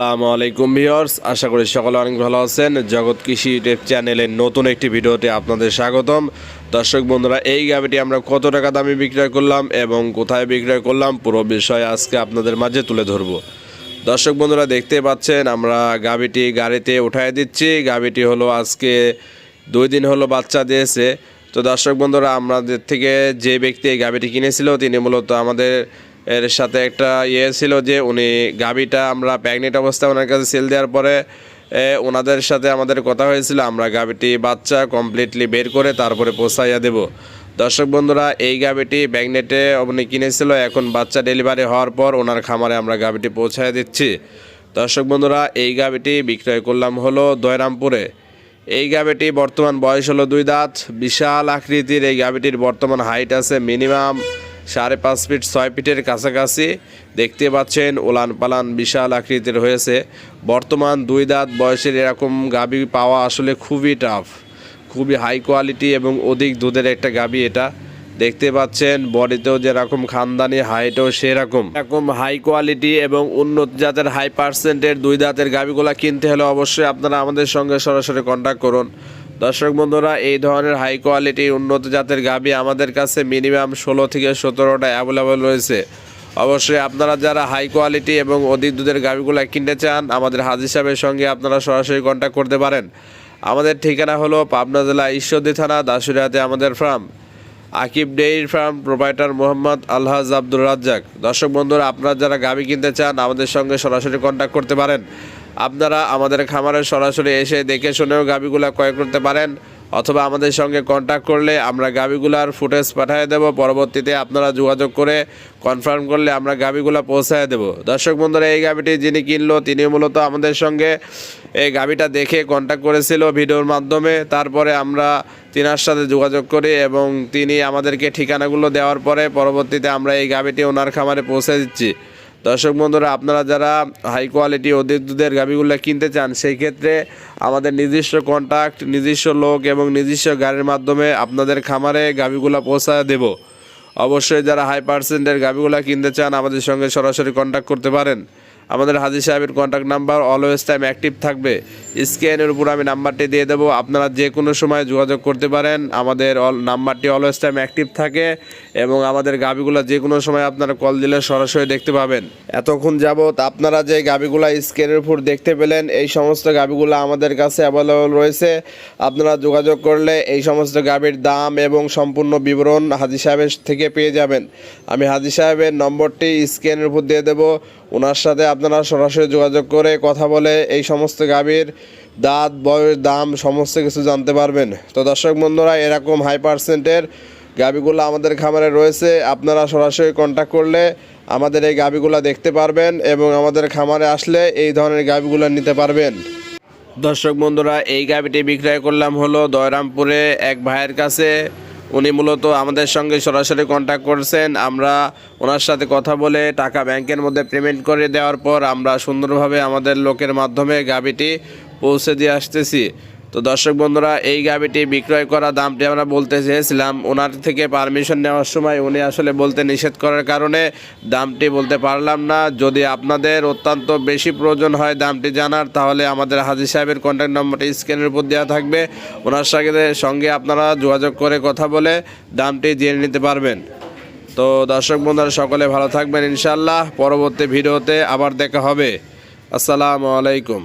আসসালামু আলাইকুম ভিউয়ার্স, আশা করি সকলে অনেক ভালো আছেন। জগৎ কৃষি ইউটিউব চ্যানেলের নতুন একটি ভিডিওতে আপনাদের স্বাগতম। দর্শক বন্ধুরা, এই গাভিটি আমরা কত টাকা দামে বিক্রয় করলাম এবং কোথায় বিক্রয় করলাম, পুরো বিষয় আজকে আপনাদের মাঝে তুলে ধরব। দর্শক বন্ধুরা দেখতে পাচ্ছেন, আমরা গাভিটি গাড়িতে উঠায় দিচ্ছি। গাভিটি হলো আজকে দুই দিন হলো বাচ্চা দিয়েছে। তো দর্শক বন্ধুরা, আমাদের থেকে যে ব্যক্তি এই গাভিটি কিনেছিল, তিনি মূলত আমাদের এর সাথে একটা ইয়ে ছিল যে উনি গাভিটা আমরা প্যাগনেট অবস্থায় ওনার কাছে সেল দেওয়ার পরে ওনাদের সাথে আমাদের কথা হয়েছিল, আমরা গাভিটি বাচ্চা কমপ্লিটলি বের করে তারপরে পোষাইয়া দেব। দর্শক বন্ধুরা, এই গাভিটি ব্যাগনেটে উনি কিনেছিল, এখন বাচ্চা ডেলিভারি হওয়ার পর ওনার খামারে আমরা গাভিটি পৌঁছায় দিচ্ছি। দর্শক বন্ধুরা, এই গাভিটি বিক্রয় করলাম হলো দয়রামপুরে। এই গাভিটি বর্তমান বয়স হলো দুই দাঁত, বিশাল আকৃতির। এই গাভিটির বর্তমান হাইট আছে মিনিমাম সাড়ে পাঁচ ফিট ছয় ফিটের কাছাকাছি। দেখতে পাচ্ছেন ওলান পালান বিশাল আকৃতির হয়েছে। বর্তমান দুই দাঁত বয়সের এরকম গাবি পাওয়া আসলে খুবই টাফ খুবই হাই কোয়ালিটি এবং অধিক দুধের একটা গাবি এটা। দেখতে পাচ্ছেন বডিতেও যেরকম খানদানি হাইটও সেরকম। এরকম হাই কোয়ালিটি এবং উন্নত জাতের হাই পার্সেন্টের দুই দাঁতের গাভিগুলা কিনতে হলে অবশ্যই আপনারা আমাদের সঙ্গে সরাসরি কন্ট্যাক্ট করুন। দর্শক বন্ধুরা, এই ধরনের হাই কোয়ালিটি উন্নত জাতের গাভি আমাদের কাছে মিনিমাম ষোলো থেকে সতেরোটা অ্যাভেলেবল রয়েছে। অবশ্যই আপনারা যারা হাই কোয়ালিটি এবং অধিক দুধের গাভিগুলো কিনতে চান, আমাদের হাজির সাহেবের সঙ্গে আপনারা সরাসরি কন্ট্যাক্ট করতে পারেন। আমাদের ঠিকানা হলো পাবনা জেলা ঈশ্বরদী থানা দাসুরিয়াতে আমাদের farm Akib dairy farm provider Mohammad Alhaj Abdur Razzak. দর্শক বন্ধুরা, আপনারা যারা গাভি কিনতে চান, আমাদের সঙ্গে সরাসরি কন্ট্যাক্ট করতে পারেন। আপনারা আমাদের খামারে সরাসরি এসে দেখে শুনেও গাভিগুলা ক্রয় করতে পারেন, অথবা আমাদের সঙ্গে কন্ট্যাক্ট করলে আমরা গাভিগুলার ফুটেজ পাঠিয়ে দেব। পরবর্তীতে আপনারা যোগাযোগ করে কনফার্ম করলে আমরা গাভিগুলা পৌঁছায় দেব। দর্শক বন্ধুরা, এই গাভিটি যিনি কিনলো, তিনি মূলত আমাদের সঙ্গে এই গাভিটা দেখে কন্ট্যাক্ট করেছিল ভিডিওর মাধ্যমে। তারপরে আমরা তিনার সাথে যোগাযোগ করি এবং তিনি আমাদেরকে ঠিকানাগুলো দেওয়ার পরে পরবর্তীতে আমরা এই গাভিটি ওনার খামারে পৌঁছে দিচ্ছি। দর্শক বন্ধুরা, আপনারা যারা হাই কোয়ালিটি অধিক দুধের গাভিগুলো কিনতে চান, সেই ক্ষেত্রে আমাদের নিজস্ব কন্ট্যাক্ট নিজস্ব লোক এবং নিজস্ব গাড়ির মাধ্যমে আপনাদের খামারে গাভিগুলো পৌঁছায় দেব। অবশ্যই যারা হাই পার্সেন্টের গাভিগুলো কিনতে চান, আমাদের সঙ্গে সরাসরি কন্ট্যাক্ট করতে পারেন। আমাদের হাজির সাহেবের contact number always time active থাকবে। স্ক্যানের উপর আমি নাম্বারটি দিয়ে দেবো। আপনারা যে কোনো সময় যোগাযোগ করতে পারেন। আমাদের অল নাম্বারটি অলওয়েজ টাইম অ্যাক্টিভ থাকে এবং আমাদের গাভিগুলো যে কোনো সময় আপনারা কল দিলে সরাসরি দেখতে পাবেন। এতক্ষণ যাবৎ আপনারা যে গাভিগুলো স্ক্যানের উপর দেখতে পেলেন, এই সমস্ত গাভিগুলো আমাদের কাছে অ্যাভেলেবল রয়েছে। আপনারা যোগাযোগ করলে এই সমস্ত গাভির দাম এবং সম্পূর্ণ বিবরণ হাজি সাহেবের থেকে পেয়ে যাবেন। আমি হাজি সাহেবের নম্বরটি স্ক্যানের উপর দিয়ে দেবো। ওনার সাথে আপনারা সরাসরি যোগাযোগ করে কথা বলে এই সমস্ত গাভীর দাঁত, বয়স, দাম সমস্ত কিছু জানতে পারবেন। তো দর্শক বন্ধুরা, এরকম হাই পার্সেন্টের গাভীগুলো আমাদের খামারে রয়েছে। আপনারা সরাসরি কন্ট্যাক্ট করলে আমাদের এই গাভীগুলো দেখতে পারবেন এবং আমাদের খামারে আসলে এই ধরনের গাভীগুলো নিতে পারবেন। দর্শক বন্ধুরা, এই গাভিটি বিক্রয় করলাম হলো দয়রামপুরে এক ভাইয়ের কাছে। উনি মূলত আমাদের সঙ্গে সরাসরি কন্ট্যাক্ট করছেন। আমরা ওনার সাথে কথা বলে টাকা ব্যাংকের মধ্যে পেমেন্ট করে দেওয়ার পর আমরা সুন্দরভাবে আমাদের লোকের মাধ্যমে গাবিটি পৌঁছে দিয়ে আসতেছি। তো দর্শক বন্ধুরা, এই গাভিটি বিক্রয় করা দামটি আমরা বলতে চেয়েছিলাম। ওনার থেকে পারমিশন নেওয়ার সময় উনি আসলে বলতে নিষেধ করার কারণে দামটি বলতে পারলাম না। যদি আপনাদের অত্যন্ত বেশি প্রয়োজন হয় দামটি জানার, তাহলে আমাদের হাজি সাহেবের কন্ট্যাক্ট নম্বরটি স্ক্রিনের উপর দেওয়া থাকবে। ওনার সাথে সঙ্গে আপনারা যোগাযোগ করে কথা বলে দামটি জেনে নিতে পারবেন। তো দর্শক বন্ধুরা, সকলে ভালো থাকবেন ইনশাল্লাহ পরবর্তী ভিডিওতে আবার দেখা হবে। আসসালামু আলাইকুম।